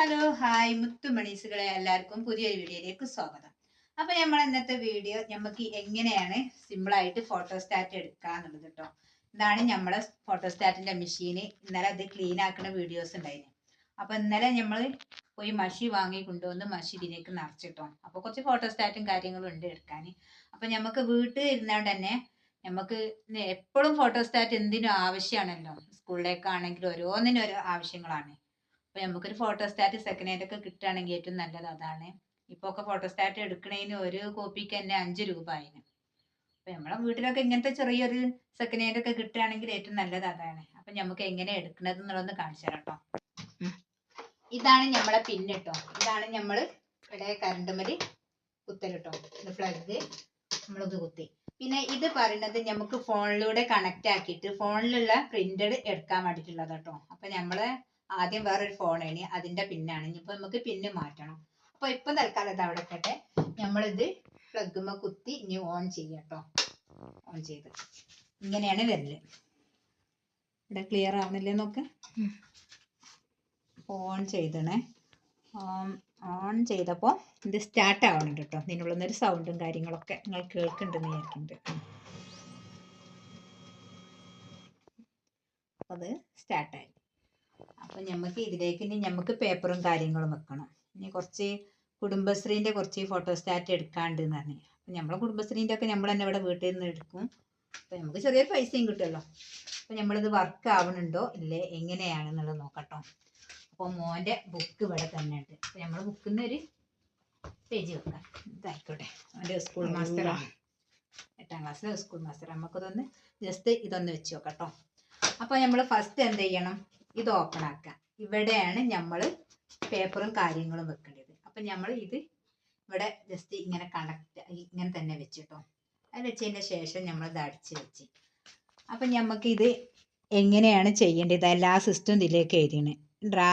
Hello hi മുത്തുമണീസുകളെ എല്ലാവർക്കും പുതിയൊരു വീഡിയോയിലേക്ക് സ്വാഗതം. അപ്പൊ നമ്മൾ ഇന്നത്തെ വീഡിയോ നമുക്ക് എങ്ങനെയാണ് സിമ്പിൾ ആയിട്ട് ഫോട്ടോസ്റ്റാറ്റ് എടുക്കുക എന്നുള്ളത് കേട്ടോ ഇതാണ് നമ്മളെ ഫോട്ടോസ്റ്റാറ്റിന്റെ മെഷീന് ഇന്നലെ അത് ക്ലീൻ ആക്കുന്ന വീഡിയോസ് ഉണ്ടായിരുന്നു അപ്പൊ ഇന്നലെ നമ്മൾ പോയി മഷി വാങ്ങി കൊണ്ടുവന്ന് മഷി ഇതിലേക്ക് നിറച്ചിട്ടോ. അപ്പൊ കുറച്ച് ഫോട്ടോസ്റ്റാറ്റും കാര്യങ്ങളും ഉണ്ട് എടുക്കാൻ അപ്പൊ നമുക്ക് വീട്ടിൽ ഇരുന്നുകൊണ്ട് തന്നെ നമുക്ക് എപ്പോഴും ഫോട്ടോസ്റ്റാറ്റ് എന്തിനും ആവശ്യമാണല്ലോ സ്കൂളിലേക്കാണെങ്കിലും ഓരോന്നിനും ഓരോ ആവശ്യങ്ങളാണ്. അപ്പൊ നമുക്കൊരു ഫോട്ടോസ്റ്റാറ്റ് സെക്കൻഡ് ഹാൻഡ് ഒക്കെ കിട്ടുകയാണെങ്കിൽ ഏറ്റവും നല്ലത് അതാണ്. ഇപ്പൊ ഒക്കെ ഫോട്ടോസ്റ്റാറ്റ് എടുക്കണതിന് ഒരു കോപ്പിക്ക് തന്നെ അഞ്ച് രൂപ ആയിന് അപ്പൊ നമ്മളെ വീട്ടിലൊക്കെ ഇങ്ങനത്തെ ചെറിയൊരു സെക്കൻഡ് ഹാൻഡ് ഒക്കെ കിട്ടുകയാണെങ്കിൽ ഏറ്റവും നല്ലത് അതാണ്. അപ്പൊ നമുക്ക് എങ്ങനെ എടുക്കണത് എന്നുള്ളതൊന്ന് കാണിച്ചു തരാം കേട്ടോ ഇതാണ് നമ്മളെ പിന്ന് കേട്ടോ ഇതാണ് നമ്മൾ ഇവിടെ കറണ്ട് കുത്തൽ കേട്ടോ ഇത് പ്ലഗ് നമ്മളിത് കുത്തി. പിന്നെ ഇത് പറയുന്നത് നമുക്ക് ഫോണിലൂടെ കണക്ട് ആക്കിയിട്ട് ഫോണിലുള്ള പ്രിന്റഡ് എടുക്കാൻ വേണ്ടിയിട്ടുള്ളത് കേട്ടോ അപ്പൊ നമ്മൾ ആദ്യം വേറൊരു ഫോണാണ് അതിന്റെ പിന്നാണ്. ഇനിയിപ്പോ നമുക്ക് പിന്ന് മാറ്റണം. അപ്പൊ ഇപ്പൊ തൽക്കാലം ഇത് അവിടെ ഇട്ടട്ടെ. നമ്മളിത് പ്ലഗ്മ കുത്തി ഇനി ഓൺ ചെയ്യട്ടോ. ഓൺ ചെയ്ത്. ഇങ്ങനെയാണ് വരൽ. ഇവിടെ ക്ലിയർ ആവുന്നില്ലേ നോക്ക്? ഓൺ ചെയ്തണേ. ഓൺ ചെയ്തപ്പോൾ ഇത് സ്റ്റാർട്ട് ആവുന്നുണ്ട് കേട്ടോ ഇതിനുള്ള ഒരു സൗണ്ടും കാര്യങ്ങളൊക്കെ നിങ്ങൾ കേൾക്കുന്നുണ്ടെന്ന് വിചാരിക്കുന്നുണ്ട് അപ്പോൾ അത് സ്റ്റാർട്ടായി അപ്പം നമുക്ക് ഇതിലേക്ക് ഇനി നമുക്ക് പേപ്പറും കാര്യങ്ങളും വെക്കണം. ഇനി കുറച്ച് കുടുംബശ്രീന്റെ കുറച്ച് ഫോട്ടോസ്റ്റാറ്റ് എടുക്കാണ്ട് എന്ന് പറഞ്ഞു. അപ്പം നമ്മളെ കുടുംബശ്രീന്റെ ഒക്കെ നമ്മൾ തന്നെ ഇവിടെ വീട്ടിൽ നിന്ന് എടുക്കും. അപ്പം നമുക്ക് ചെറിയൊരു പൈസയും കിട്ടുമല്ലോ അപ്പം നമ്മളിത് വർക്ക് ആവണുണ്ടോ? ഇല്ലേ? എങ്ങനെയാണെന്നുള്ളത് നോക്കട്ടോ. അപ്പോൾ മോന്റെ ബുക്ക് ഇവിടെ തന്നെ ഉണ്ട്. അപ്പോൾ നമ്മൾ ബുക്കിൽ നിന്ന് ഒരു പേജ് വെക്കാം. ഇതായിക്കോട്ടെ. അവന്റെ സ്കൂൾ മാസ്റ്ററാണ് എട്ടാം ക്ലാസ്സിലെ സ്കൂൾ മാസ്റ്റർ നമുക്കിതൊന്ന് ജസ്റ്റ് ഇതൊന്ന് വെച്ച് നോക്കട്ടോ. അപ്പോൾ നമ്മൾ ഫസ്റ്റ് എന്ത് ചെയ്യണം? ഇത് ഓപ്പൺ ആക്കുക ഇവിടെയാണ് നമ്മൾ പേപ്പറും കാര്യങ്ങളും വെക്കേണ്ടത്. അപ്പം നമ്മൾ ഇത് ഇവിടെ ജസ്റ്റ് ഇങ്ങനെ കണക്ട് ഇങ്ങനെ തന്നെ വെച്ചിട്ടോ. അത് വെച്ചതിന്റെ ശേഷം നമ്മൾ ഇത് അടിച്ച് വെച്ച്. അപ്പം നമുക്ക് ഇത് എങ്ങനെയാണ് ചെയ്യേണ്ടത്? എല്ലാ സിസ്റ്റം ഇതിലേക്ക് എഴുതിയാണ് ഡ്രാ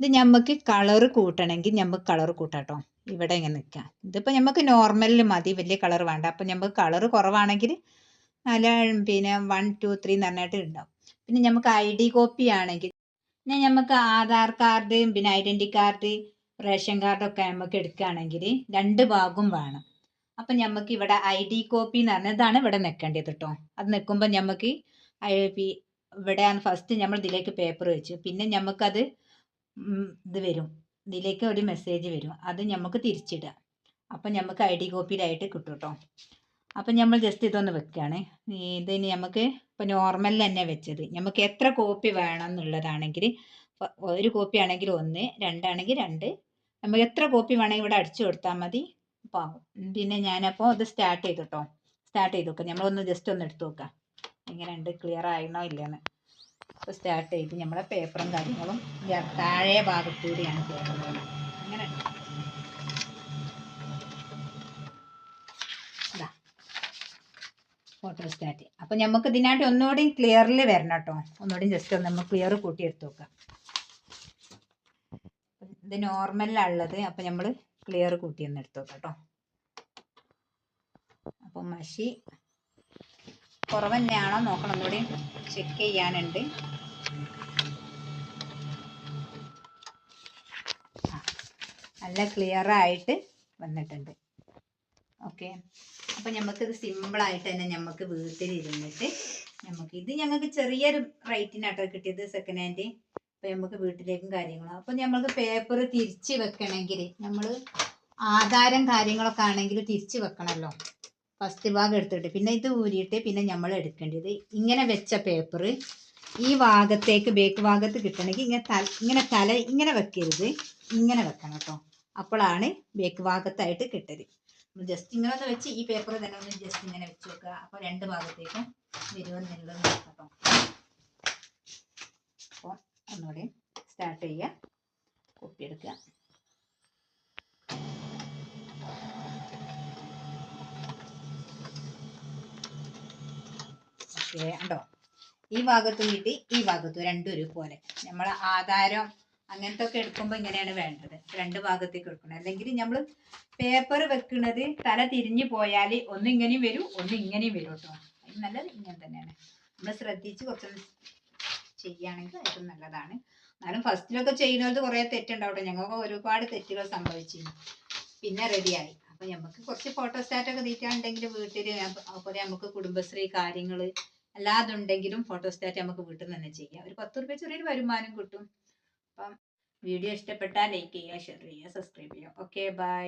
ഇത് നമുക്ക് കളർ കൂട്ടണമെങ്കിൽ നമുക്ക് കളർ കൂട്ടാട്ടോ ഇവിടെ ഇങ്ങനെ നിൽക്കാം ഇതിപ്പോൾ നമുക്ക് നോർമലിൽ മതി വലിയ കളർ വേണ്ട. അപ്പം നമുക്ക് കളർ കുറവാണെങ്കിൽ നല്ല പിന്നെ വൺ ടു ത്രീ എന്ന് പറഞ്ഞിട്ട് ഉണ്ടാവും പിന്നെ നമുക്ക് ഐ ഡി കോപ്പി ആണെങ്കിൽ പിന്നെ നമുക്ക് ആധാർ കാർഡ് പിന്നെ ഐഡന്റി കാർഡ് റേഷൻ കാർഡൊക്കെ നമുക്ക് എടുക്കുകയാണെങ്കിൽ രണ്ട് ഭാഗവും വേണം. അപ്പം നമുക്ക് ഇവിടെ ഐ ഡി കോപ്പി എന്ന് പറഞ്ഞതാണ് ഇവിടെ നിൽക്കേണ്ടത് കേട്ടോ അത് നിൽക്കുമ്പോൾ നമുക്ക് ഇവിടെയാണ് ഫസ്റ്റ് നമ്മൾ ഇതിലേക്ക് പേപ്പർ വെച്ചു. പിന്നെ നമുക്കത് ഇത് വരും. ഇതിലേക്ക് ഒരു മെസ്സേജ് വരും. അത് നമുക്ക് തിരിച്ചിടുക. അപ്പം നമുക്ക് ഐ ഡി കോപ്പിയിലായിട്ട് കിട്ടും കേട്ടോ അപ്പം നമ്മൾ ജസ്റ്റ് ഇതൊന്ന് വെക്കുകയാണ് ഇതിന് നമുക്ക് ഇപ്പോൾ നോർമലിൽ തന്നെ വെച്ചത്. നമുക്ക് എത്ര കോപ്പി വേണം എന്നുള്ളതാണെങ്കിൽ ഒരു കോപ്പി ആണെങ്കിൽ ഒന്ന് രണ്ടാണെങ്കിൽ രണ്ട്. നമുക്ക് എത്ര കോപ്പി വേണമെങ്കിൽ ഇവിടെ അടിച്ചു കൊടുത്താൽ മതി. പാവും പിന്നെ ഞാനപ്പോൾ ഇത് സ്റ്റാർട്ട് ചെയ്തു കേട്ടോ സ്റ്റാർട്ട് ചെയ്ത് നോക്കാം നമ്മളൊന്ന് ജസ്റ്റ് ഒന്ന് എടുത്തു നോക്കാം. എങ്ങനെയുണ്ട് ക്ലിയർ ആയിരുന്നോ ഇല്ലയെന്ന്. അപ്പോൾ സ്റ്റാർട്ട് ചെയ്ത് നമ്മളെ പേപ്പറും കാര്യങ്ങളും താഴെ ഭാഗത്തൂടെയാണ് പോകുന്നത് അങ്ങനെ ഇതാ ഫോട്ടോസ്റ്റാറ്റ് അപ്പം നമുക്ക് ഇതിനായിട്ട് ഒന്നുകൂടി ക്ലിയറിൽ വരണം കേട്ടോ ഒന്നുകൂടി ജസ്റ്റ് ഒന്ന് നമ്മൾ ക്ലിയർ കൂട്ടി എടുത്ത് നോക്കാം. ഇത് നോർമലിലുള്ളത് അപ്പം നമ്മൾ ക്ലിയർ കൂട്ടി ഒന്ന് എടുത്ത് നോക്കാം കേട്ടോ അപ്പം മഷി കുറവ് തന്നെയാണോ നോക്കണം. ഒന്നുകൂടി ചെക്ക് ചെയ്യാനുണ്ട്. നല്ല ക്ലിയർ ആയിട്ട് വന്നിട്ടുണ്ട്. ഓക്കെ. അപ്പം നമുക്കിത് സിമ്പിളായിട്ട് തന്നെ നമുക്ക് വീട്ടിലിരുന്നിട്ട് നമുക്ക് ഇത് ഞങ്ങൾക്ക് ചെറിയൊരു റേറ്റിനാട്ടോ കിട്ടിയത് സെക്കൻഡ് ഹാൻഡ് അപ്പം നമുക്ക് വീട്ടിലേക്കും കാര്യങ്ങളും. അപ്പം നമുക്ക് പേപ്പർ തിരിച്ച് വെക്കണമെങ്കിൽ നമ്മൾ ആധാരം കാര്യങ്ങളൊക്കെ ആണെങ്കിൽ തിരിച്ച് വെക്കണമല്ലോ ഫസ്റ്റ് ഭാഗം എടുത്തിട്ട്. പിന്നെ ഇത് ഊരിയിട്ട് പിന്നെ നമ്മൾ എടുക്കേണ്ടത് ഇങ്ങനെ വെച്ച പേപ്പർ ഈ ഭാഗത്തേക്ക് ബേക്ക് ഭാഗത്ത് കിട്ടണമെങ്കിൽ ഇങ്ങനെ തല ഇങ്ങനെ തല ഇങ്ങനെ വെക്കരുത്. ഇങ്ങനെ വെക്കണം കേട്ടോ അപ്പോഴാണ് ബേക്ക് ഭാഗത്തായിട്ട് കിട്ടരുത് ജസ്റ്റ് ഇങ്ങനെ ഒന്ന് വെച്ച് ഈ പേപ്പർ തന്നെ ഒന്ന് ജസ്റ്റ് ഇങ്ങനെ വെച്ച് വെക്കുക. അപ്പോൾ രണ്ട് ഭാഗത്തേക്കും വരുമെന്നുള്ളത് നോക്കാം അപ്പോൾ ഒന്നുകൂടി സ്റ്റാർട്ട് ചെയ്യുക. കോപ്പി എടുക്കുക. ഓക്കെ ഉണ്ടോ ഈ ഭാഗത്തും കിട്ടി ഈ ഭാഗത്തും രണ്ടും ഒരുപോലെ. നമ്മൾ ആധാരം അങ്ങനത്തെ ഒക്കെ എടുക്കുമ്പോൾ ഇങ്ങനെയാണ് വേണ്ടത്. രണ്ട് ഭാഗത്തേക്ക് എടുക്കണം. അല്ലെങ്കിൽ നമ്മൾ പേപ്പർ വെക്കുന്നത് തല തിരിഞ്ഞു പോയാൽ ഒന്ന് ഇങ്ങനെയും വരും ഒന്ന് ഇങ്ങനെയും വരും കേട്ടോ. നല്ലത് ഇങ്ങനെ തന്നെയാണ്. നമ്മൾ ശ്രദ്ധിച്ച് കുറച്ചൊന്ന് ചെയ്യുകയാണെങ്കിൽ ഏറ്റവും നല്ലതാണ്. എന്നാലും ഫസ്റ്റിലൊക്കെ ചെയ്യുന്നത് കുറേ തെറ്റുണ്ടാവും ഞങ്ങൾക്ക് ഒരുപാട് തെറ്റുകൾ സംഭവിച്ചിരുന്നു. പിന്നെ റെഡിയായി അപ്പൊ നമുക്ക് കുറച്ച് ഫോട്ടോസ്റ്റാറ്റ് ഒക്കെ തീറ്റാണ്ടെങ്കിൽ വീട്ടിൽ അതുപോലെ നമുക്ക് കുടുംബശ്രീ കാര്യങ്ങൾ അല്ലാതുണ്ടെങ്കിലും ഫോട്ടോസ്റ്റാറ്റ് നമുക്ക് വീട്ടിൽ നിന്ന് തന്നെ ചെയ്യാം. ഒരു പത്ത് റുപ്യ ചെറിയൊരു വരുമാനം കിട്ടും. അപ്പം വീഡിയോ ഇഷ്ടപ്പെട്ടാൽ ലൈക്ക് ചെയ്യുക ഷെയർ ചെയ്യുക സബ്സ്ക്രൈബ് ചെയ്യുക. Okay bye.